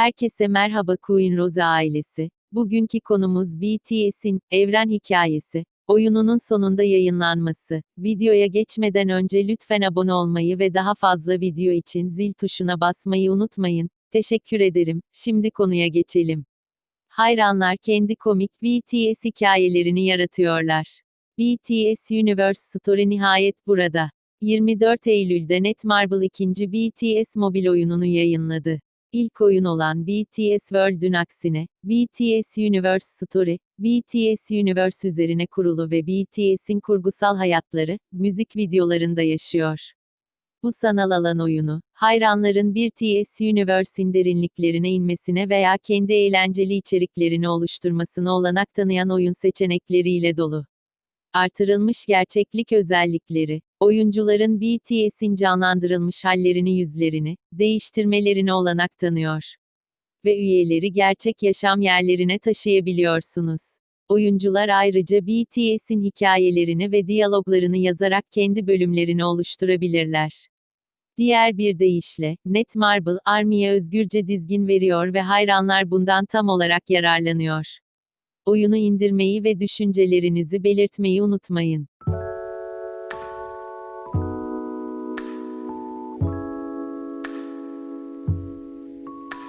Herkese merhaba Queen Rose ailesi. Bugünkü konumuz BTS'in Evren Hikayesi oyununun sonunda yayınlanması. Videoya geçmeden önce lütfen abone olmayı ve daha fazla video için zil tuşuna basmayı unutmayın. Teşekkür ederim. Şimdi konuya geçelim. Hayranlar kendi komik BTS hikayelerini yaratıyorlar. BTS Universe Story nihayet burada. 24 Eylül'de Netmarble 2. BTS mobil oyununu yayınladı. İlk oyun olan BTS World'ün aksine, BTS Universe Story, BTS Universe üzerine kurulu ve BTS'in kurgusal hayatları, müzik videolarında yaşıyor. Bu sanal alan oyunu, hayranların BTS Universe'in derinliklerine inmesine veya kendi eğlenceli içeriklerini oluşturmasına olanak tanıyan oyun seçenekleriyle dolu. Artırılmış gerçeklik özellikleri, oyuncuların BTS'in canlandırılmış hallerini yüzlerini, değiştirmelerine olanak tanıyor. Ve üyeleri gerçek yaşam yerlerine taşıyabiliyorsunuz. Oyuncular ayrıca BTS'in hikayelerini ve diyaloglarını yazarak kendi bölümlerini oluşturabilirler. Diğer bir deyişle, Netmarble, Army'ye özgürce dizgin veriyor ve hayranlar bundan tam olarak yararlanıyor. Oyunu indirmeyi ve düşüncelerinizi belirtmeyi unutmayın.